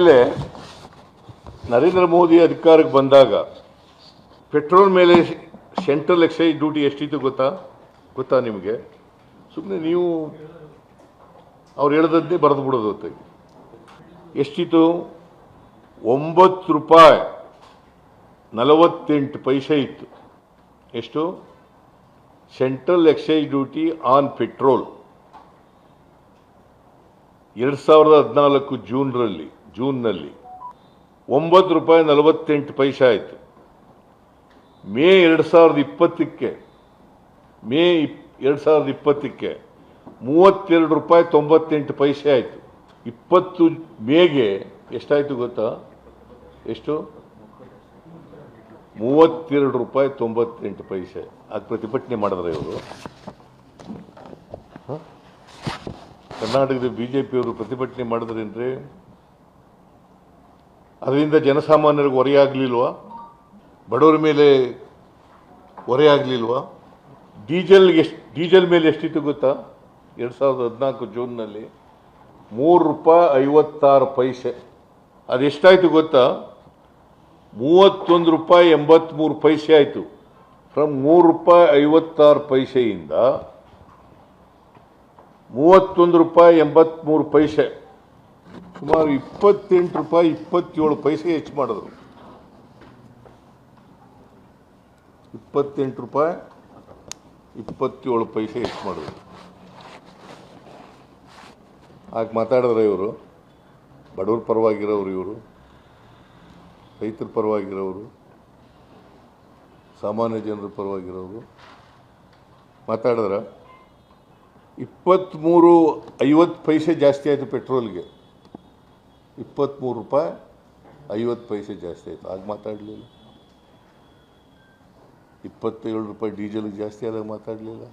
ಮೇಲೆ ನರೇಂದ್ರ ಮೋದಿ ಅಧಿಕಾರಕ್ಕೆ ಬಂದಾಗ ಪೆಟ್ರೋಲ್ ಮೇಲೆ ಸೆಂಟ್ರಲ್ ಎಕ್ಸೈಸ್ ಡ್ಯೂಟಿ ಎಷ್ಟಿತ್ತು ಗೊತ್ತಾ? ಗೊತ್ತಾ ನಿಮಗೆ? ಸುಮ್ಮನೆ ನೀವು ಅವ್ರು ಹೇಳ್ದದ್ದೇ ಬರೆದು ಬಿಡೋದು ಹೊತ್ತಾಗಿ ಎಷ್ಟಿತ್ತು? ಒಂಬತ್ತು ರೂಪಾಯಿ ನಲವತ್ತೆಂಟು ಪೈಸೆ ಇತ್ತು. ಎಷ್ಟು? Central excise duty on petrol. ಎರಡು ಸಾವಿರದ ಹದಿನಾಲ್ಕು ಜೂನ್ರಲ್ಲಿ ಜೂನ್ನಲ್ಲಿ. ಒಂಬತ್ತು ರೂಪಾಯಿ ನಲವತ್ತೆಂಟು ಪೈಸೆ ಆಯಿತು. ಮೇ ಎರಡು ಸಾವಿರದ ಇಪ್ಪತ್ತಕ್ಕೆ, ಮೇ ಇಪ್, ಎರಡು ಸಾವಿರದ ಇಪ್ಪತ್ತಕ್ಕೆ ಮೂವತ್ತೆರಡು ರೂಪಾಯಿ ತೊಂಬತ್ತೆಂಟು ಪೈಸೆ ಆಯಿತು. ಇಪ್ಪತ್ತು ಮೇಗೆ ಎಷ್ಟಾಯಿತು ಗೊತ್ತಾ? ಎಷ್ಟು? ಮೂವತ್ತೆರಡು ರೂಪಾಯಿ ತೊಂಬತ್ತೆಂಟು ಪೈಸೆ. ಅದು ಪ್ರತಿಭಟನೆ ಮಾಡಿದ್ರೆ ಇವರು. ಕರ್ನಾಟಕದ ಬಿ ಜೆ ಪಿಯವರು ಪ್ರತಿಭಟನೆ ಮಾಡಿದ್ರೇನ್ರಿ ಅದರಿಂದ ಜನಸಾಮಾನ್ಯರಿಗೆ ಹೊರೆಯಾಗಲಿಲ್ವ? ಬಡವರ ಮೇಲೆ ಹೊರೆಯಾಗಲಿಲ್ವ? ಡೀಸೆಲ್ ಎಷ್ಟು, ಡೀಸೆಲ್ ಮೇಲೆ ಎಷ್ಟಿತ್ತು ಗೊತ್ತಾ? ಎರಡು ಸಾವಿರದ ಹದಿನಾಲ್ಕು ಜೂನ್ನಲ್ಲಿ ಮೂರು ರೂಪಾಯಿ ಐವತ್ತಾರು ಪೈಸೆ. ಅದೆಷ್ಟಾಯಿತು ಗೊತ್ತಾ? ಮೂವತ್ತೊಂದು ರೂಪಾಯಿ ಎಂಬತ್ತ್ಮೂರು ಪೈಸೆ ಆಯಿತು. ಫ್ರಮ್ ಮೂರು ರೂಪಾಯಿ ಐವತ್ತಾರು ಪೈಸೆಯಿಂದ ಮೂವತ್ತೊಂದು ರೂಪಾಯಿ ಎಂಬತ್ತ್ಮೂರು ಪೈಸೆ. ಸುಮಾರು ಇಪ್ಪತ್ತೆಂಟು ರೂಪಾಯಿ, ಇಪ್ಪತ್ತೇಳು ಪೈಸೆ ಹೆಚ್ಚು ಮಾಡಿದ್ರು. ಇಪ್ಪತ್ತೆಂಟು ರೂಪಾಯಿ, ಇಪ್ಪತ್ತೇಳು ಪೈಸೆ ಹೆಚ್ಚು ಮಾಡಿದ್ರು. ಹಾಗೆ ಮಾತಾಡಿದ್ರೆ ಇವರು, ಬಡವ್ರ ಪರವಾಗಿರೋರು ಇವರು, ರೈತರ ಪರವಾಗಿರೋರು, ಸಾಮಾನ್ಯ ಜನರ ಪರವಾಗಿರೋರು. ಮಾತಾಡಿದ್ರೆ ಇಪ್ಪತ್ತ್ಮೂರು ಐವತ್ತು ಪೈಸೆ ಜಾಸ್ತಿ ಆಯಿತು ಪೆಟ್ರೋಲ್ಗೆ. ಇಪ್ಪತ್ತ್ಮೂರು ರೂಪಾಯಿ ಐವತ್ತು ಪೈಸೆ ಜಾಸ್ತಿ ಆಯಿತು. ಆಗ ಮಾತಾಡಲಿಲ್ಲ. ಇಪ್ಪತ್ತೇಳು ರೂಪಾಯಿ ಡೀಸೆಲ್ಗೆ ಜಾಸ್ತಿ ಆದಾಗ ಮಾತಾಡಲಿಲ್ಲ.